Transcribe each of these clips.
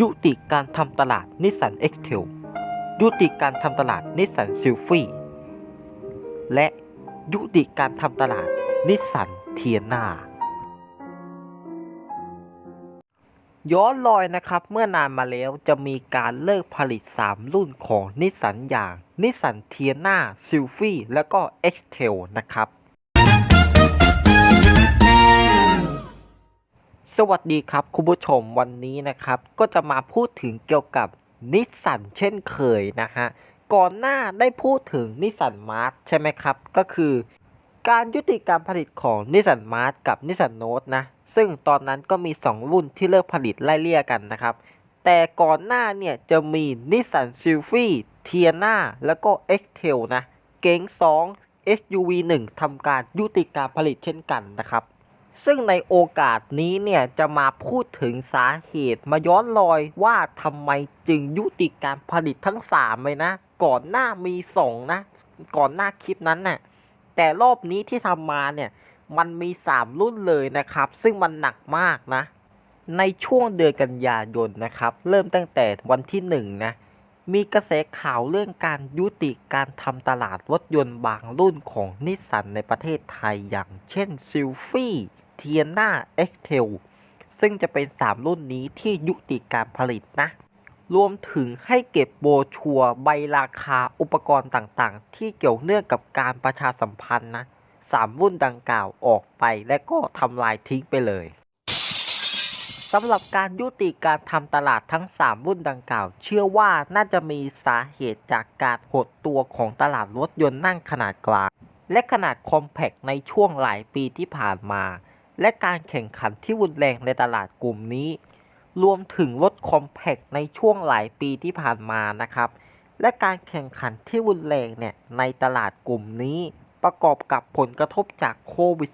ยุติการทำตลาดนิสสัน x t a i l ยุติการทำตลาดนิสสันซิลฟี่และยุติการทำตลาดนิสสันเทียนาย้อนรอยนะครับเมื่อนานมาแล้วจะมีการเลิกผลิต 3 รุ่นของนิสสันอย่างนิสสันเทียนาซิลฟี่แล้วก็ x t a i l นะครับ สวัสดีครับคุณผู้ชมวันนี้นะครับ ก็จะมาพูดถึงเกี่ยวกับนิสสันเช่นเคยนะฮะ ก่อนหน้าได้พูดถึงนิสสันมาร์ใช่ไหมครับ ก็คือการยุติการผลิตของนิสสันมาร์กับนิสสันโนตนะ ซึ่งตอนนั้นก็มี 2 รุ่นที่เลิกผลิตไล่เลี่ยกันนะครับ แต่ก่อนหน้าเนี่ยจะมีนิสสันซิลฟี่เทียนาแล้วก็ x t a i l นะ เก๋ง2 SUV 1ทำการยุติการผลิตเช่นกันนะครับ ซึ่งในโอกาสนี้เนี่ยจะมาพูดถึงสาเหตุมาย้อนรอยว่าทำไมจึงยุติการผลิตทั้ง 3 เลยนะ ก่อนหน้ามี 2 นะ ก่อนหน้าคลิปนั้นน่ะแต่รอบนี้ที่ทำมาเนี่ยมันมี 3 รุ่นเลยนะครับ ซึ่งมันหนักมากนะ ในช่วงเดือนกันยายนนะครับ เริ่มตั้งแต่วันที่ 1 นะมีกระแสข่าวเรื่องการยุติการทำตลาดรถยนต์บางรุ่นของนิสสันในประเทศไทยอย่างเช่นซิลฟี่ เทียนาเอ็กเทลซึ่งจะเป็น 3 รุ่นนี้ที่ยุติการผลิตนะ รวมถึงให้เก็บโบชัวใบราคาอุปกรณ์ต่างๆ ที่เกี่ยวเนื่องกับการประชาสัมพันธ์นะสามรุ่นดังกล่าวออกไปและก็ทำลายทิ้งไปเลยสำหรับการยุติการทำตลาดทั้ง 3 รุ่นดังกล่าว เชื่อว่าน่าจะมีสาเหตุจากการหดตัวของตลาดรถยนต์นั่งขนาดกลาง และขนาดคอมแพคในช่วงหลายปีที่ผ่านมา และการแข่งขันที่รุนแรงในตลาดกลุ่มนี้ รวมถึงรถคอมแพคในช่วงหลายปีที่ผ่านมานะครับ และการแข่งขันที่รุนแรงเนี่ยในตลาดกลุ่มนี้ ประกอบกับผลกระทบจากโควิด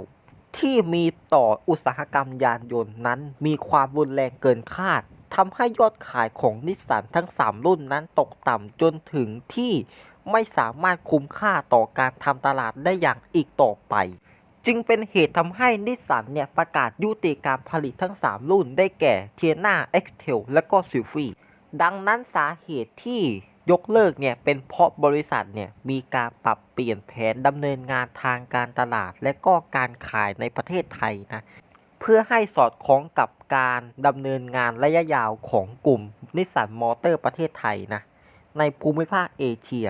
-19 ที่มีต่ออุตสาหกรรมยานยนต์นั้น มีความรุนแรงเกินคาดทำให้ยอดขายของนิสสันทั้ง 3 รุ่นนั้นตกต่ำจนถึงที่ไม่สามารถคุ้มค่าต่อการทำตลาดได้อย่างอีกต่อไป จึงเป็นเหตุทำให้นิสสันเนี่ยประกาศยุติการผลิตทั้ง 3 รุ่นได้แก่เทียนา x t a i l และก็ซิลฟี่ดังนั้นสาเหตุที่ยกเลิกเนี่ยเป็นเพราะบริษัทเนี่ยมีการปรับเปลี่ยนแผนดำเนินงานทางการตลาด และก็การขายในประเทศไทยนะเพื่อให้สอดคล้องกับการดำเนินงานระยะยาวของกลุ่มนิสสันมอเตอร์ประเทศไทยนะในภูมิภาคเอเชีย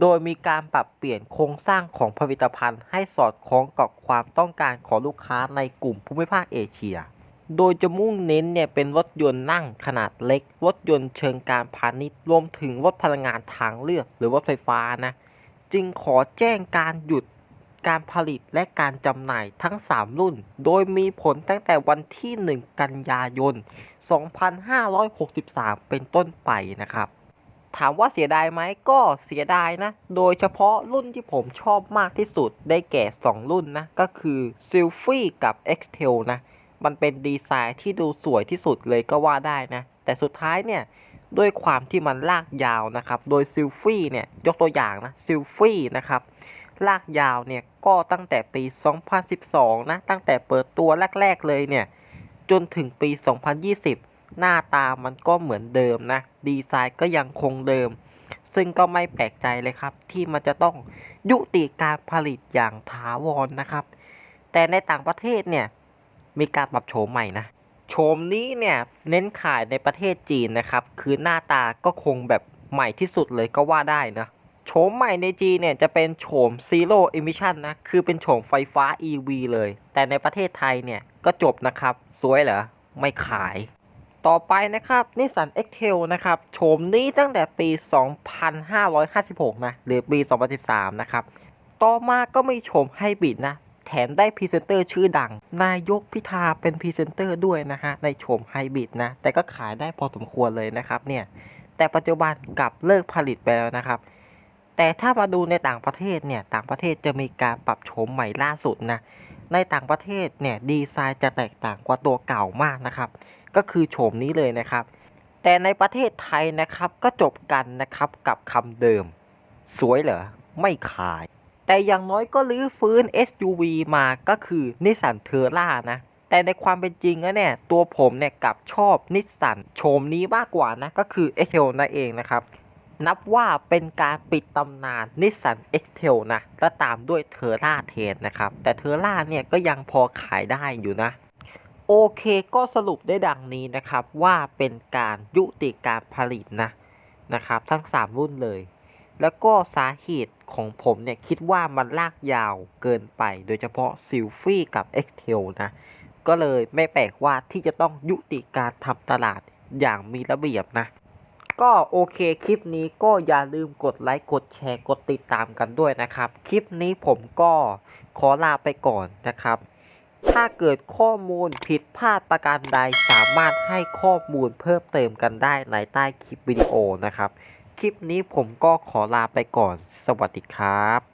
โดยมีการปรับเปลี่ยนโครงสร้างของผลิตภัณฑ์ให้สอดคล้องกับความต้องการของลูกค้าในกลุ่มภูมิภาคเอเชีย โดยจะมุ่งเน้นเนี่ยเป็นรถยนต์นั่งขนาดเล็ก รถยนต์เชิงการพาณิชย์ รวมถึงรถพลังงานทางเลือก หรือรถไฟฟ้านะ จึงขอแจ้งการหยุดการผลิตและการจำหน่ายทั้ง 3 รุ่น โดยมีผลตั้งแต่วันที่ 1 กันยายน 2563 เป็นต้นไปนะครับ ถามว่าเสียดายไหมก็เสียดายนะ โดยเฉพาะรุ่นที่ผมชอบมากที่สุดได้แก่ 2 รุ่นนะ ก็คือ s y l f i กับ x t a i l นะ มันเป็นดีไซน์ที่ดูสวยที่สุดเลยก็ว่าได้นะ แต่สุดท้ายเนี่ย ด้วยความที่มันลากยาวนะครับ โดยซิลฟี่เนี่ย ยกตัวอย่างนะซิลฟี่นะครับ ลากยาวเนี่ย ก็ตั้งแต่ปี 2012 นะ ตั้งแต่เปิดตัวแรก ๆ เลยเนี่ย จนถึงปี 2020 หน้าตามันก็เหมือนเดิมนะ ดีไซน์ก็ยังคงเดิม ซึ่งก็ไม่แปลกใจเลยครับ ที่มันจะต้องยุติการผลิตอย่างถาวรนะครับ แต่ในต่างประเทศเนี่ย มีการปรับโฉมใหม่นะ โฉมนี้เนี่ยเน้นขายในประเทศจีนนะครับ คือหน้าตาก็คงแบบใหม่ที่สุดเลยก็ว่าได้นะโฉมใหม่ในจีนเนี่ยจะเป็นโฉม Zero Emission นะ คือเป็นโฉมไฟฟ้า EV เลย แต่ในประเทศไทยเนี่ยก็จบนะครับ สวยเหรอ ไม่ขาย ต่อไปนะครับนิสสัน x t a i l นะครับโฉมนี้ตั้งแต่ปี 2556 นะ หรือปี 2013 นะครับ ต่อมาก็มีโฉมไฮบริดนะ แถมได้พรีเซนเตอร์ชื่อดัง นายกพิธาเป็นพรีเซนเตอร์ด้วยนะฮะ ในโฉมไฮบริดนะ แต่ก็ขายได้พอสมควรเลยนะครับเนี่ย แต่ปัจจุบันกลับเลิกผลิตไปแล้วนะครับ แต่ถ้ามาดูในต่างประเทศเนี่ย ต่างประเทศจะมีการปรับโฉมใหม่ล่าสุดนะ ในต่างประเทศเนี่ยดีไซน์จะแตกต่างกว่าตัวเก่ามากนะครับ ก็คือโฉมนี้เลยนะครับ แต่ในประเทศไทยนะครับก็จบกันนะครับกับคำเดิม สวยเหรอ ไม่ขาย แต่อย่างน้อยก็รื้อฟื้น SUV มาก็คือนิสสันเทอร่านะแต่ในความเป็นจริงแล้วเนี่ย ตัวผมเนี่ยกับชอบนิสสันโฉมนี้มากกว่านะ ก็คือ x t a i l นั่นเองนะครับ นับว่าเป็นการปิดตำนานนิสสัน x t a i l นะ และตามด้วยเทอร่าเทนนะครับ แต่เทอร่าเนี่ยก็ยังพอขายได้อยู่นะ โอเคก็สรุปได้ดังนี้นะครับว่าเป็นการยุติการผลิตนะนะครับทั้ง 3 รุ่นเลย แล้วก็สาเหตุของผมเนี่ยคิดว่ามันลากยาวเกินไป โดยเฉพาะซิลฟี่กับ x t a i l นะก็เลยไม่แปลกว่าที่จะต้องยุติการทำตลาดอย่างมีระเบียบนะ ก็โอเคคลิปนี้ก็อย่าลืมกดไลค์กดแชร์กดติดตามกันด้วยนะครับ คลิปนี้ผมก็ขอลาไปก่อนนะครับ ถ้าเกิดข้อมูลผิดพลาดประการใดสามารถให้ข้อมูลเพิ่มเติมกันได้ในใต้คลิปวิดีโอนะครับ คลิปนี้ผมก็ขอลาไปก่อน สวัสดีครับ